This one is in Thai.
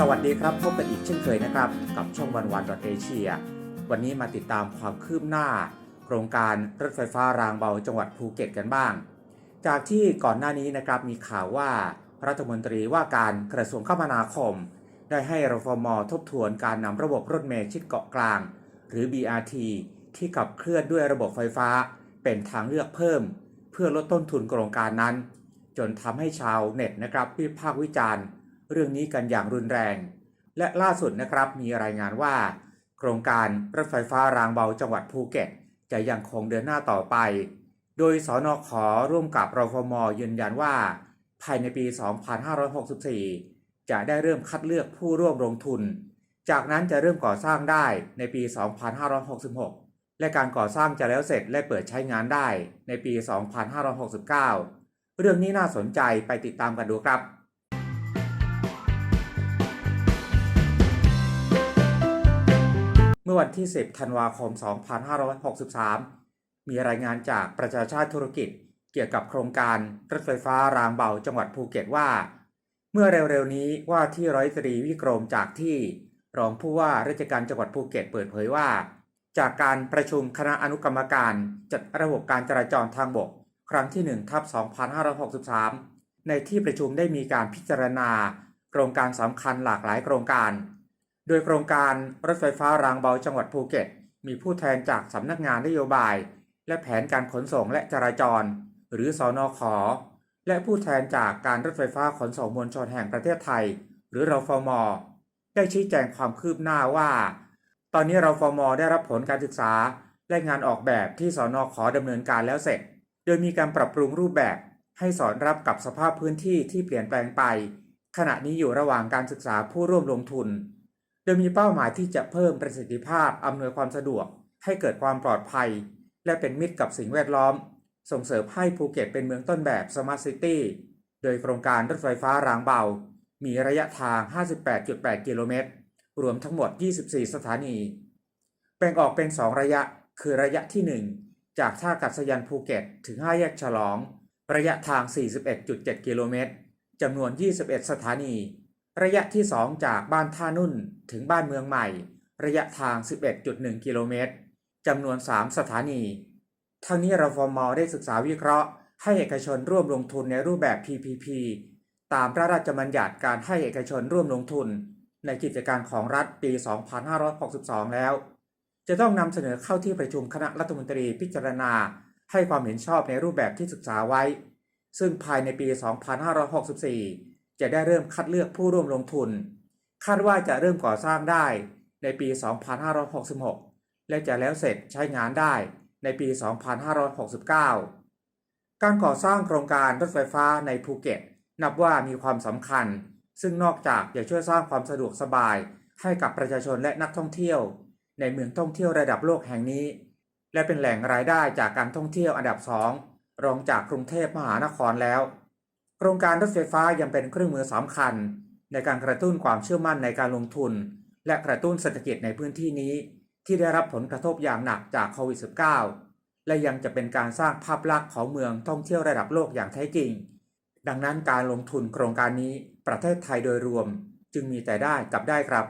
สวัสดีครับ พบกันอีกเช่นเคยนะครับ กับช่องวันวันดอทเอเชียวันนี้มาติดตามความคืบหน้า โครงการรถไฟฟ้ารางเบาจังหวัดภูเก็ตกันบ้าง จากที่ก่อนหน้านี้นะครับมีข่าวว่ารัฐมนตรีว่าการกระทรวงคมนาคม ได้ให้รฟมทบทวนการนำระบบรถเมล์ชิดเกาะกลาง หรือ BRT ที่ขับเคลื่อนด้วยระบบไฟฟ้า เป็นทางเลือกเพิ่ม เพื่อลดต้นทุนโครงการนั้น จนทำให้ชาวเน็ตนะครับวิพากษ์วิจารณ์ เรื่องนี้กันอย่างรุนแรง และล่าสุดนะครับมีรายงานว่า โครงการรถไฟฟ้ารางเบาจังหวัดภูเก็ต จะยังคงเดินหน้าต่อไป โดยสอนอขอร่วมกับรฟมยืนยันว่า ภายในปี 2564 จะได้เริ่มคัดเลือกผู้ร่วมลงทุน จากนั้นจะเริ่มก่อสร้างได้ในปี 2566และการก่อสร้างจะแล้วเสร็จและเปิดใช้งานได้ในปี 2569 เรื่องนี้น่าสนใจไปติดตามกันดูครับ อวันที่ 10 ธันวาคม 2563 มีรายงานจากประชาชาติธุรกิจเกี่ยวกับโครงการรถไฟฟ้ารางเบาจังหวัดภูเก็ตว่า เมื่อเร็วๆนี้ว่าที่ร้อยตรีวิกรมจากที่รองผู้ว่าราชการจังหวัดภูเก็ตเปิดเผยว่า จากการประชุมคณะอนุกรรมการจัดระบบการจราจรทางบก ครั้งที่1ทับ2563 ในที่ประชุมได้มีการพิจารณาโครงการสำคัญหลากหลายโครงการ โดยโครงการรถไฟฟ้ารางเบาจังหวัดภูเก็ต มีผู้แทนจากสำนักงานนโยบาย และแผนการขนส่งและจราจร หรือสอนอขอและผู้แทนจากการรถไฟฟ้าขนส่งมวลชนแห่งประเทศไทย หรือรฟม ได้ชี้แจงความคืบหน้าว่า ตอนนี้รฟม ได้รับผลการศึกษา และงานออกแบบที่สอนอขอดำเนินการแล้วเสร็จ โดยมีการปรับปรุงรูปแบบให้สอดรับกับสภาพพื้นที่ที่เปลี่ยนแปลงไป ขณะนี้อยู่ระหว่างการศึกษาผู้ร่วมลงทุน โดยมีเป้าหมายที่จะเพิ่มประสิทธิภาพอำนวยความสะดวก ให้เกิดความปลอดภัย และเป็นมิตรกับสิ่งแวดล้อม ส่งเสริมให้ภูเก็ตเป็นเมืองต้นแบบ Smart City โดยโครงการรถไฟฟ้ารางเบา มีระยะทาง 58.8 กิโลเมตร รวมทั้งหมด 24 สถานี แบ่งออกเป็น 2 ระยะ คือระยะที่ 1 จากท่าอากาศยานภูเก็ต ถึง 5 แยกฉลอง ระยะทาง 41.7 กิโลเมตรจำนวน 21 สถานี ระยะที่ 2 จากบ้านท่านุ่นถึงบ้านเมืองใหม่ ระยะทาง 11.1 กิโลเมตรจำนวน 3 สถานี ทั้งนี้รฟมได้ศึกษาวิเคราะห์ ให้เอกชนร่วมลงทุนในรูปแบบ PPP ตามพระราชบัญญัติการให้เอกชนร่วมลงทุน ในกิจการของรัฐปี 2562 แล้ว จะต้องนำเสนอเข้าที่ประชุมคณะรัฐมนตรีพิจารณา ให้ความเห็นชอบในรูปแบบที่ศึกษาไว้ ซึ่งภายในปี 2564 จะได้เริ่มคัดเลือกผู้ร่วมลงทุน คาดว่าจะเริ่มก่อสร้างได้ในปี 2566 และจะแล้วเสร็จใช้งานได้ในปี 2569 การก่อสร้างโครงการรถไฟฟ้าในภูเก็ต นับว่ามีความสำคัญ ซึ่งนอกจากจะช่วยสร้างความสะดวกสบายให้กับประชาชนและนักท่องเที่ยว ในเมืองท่องเที่ยวระดับโลกแห่งนี้ และเป็นแหล่งรายได้จากการท่องเที่ยวอันดับสองรองจากกรุงเทพมหานครแล้ว โครงการรถไฟฟ้ายังเป็นเครื่องมือสำคัญ ในการกระตุ้นความเชื่อมั่นในการลงทุน และกระตุ้นเศรษฐกิจในพื้นที่นี้ ที่ได้รับผลกระทบอย่างหนักจากโควิด -19 และยังจะเป็นการสร้างภาพลักษณ์ของเมืองท่องเที่ยวระดับโลกอย่างแท้จริง ดังนั้นการลงทุนโครงการนี้ประเทศไทยโดยรวม จึงมีแต่ได้กับได้ครับ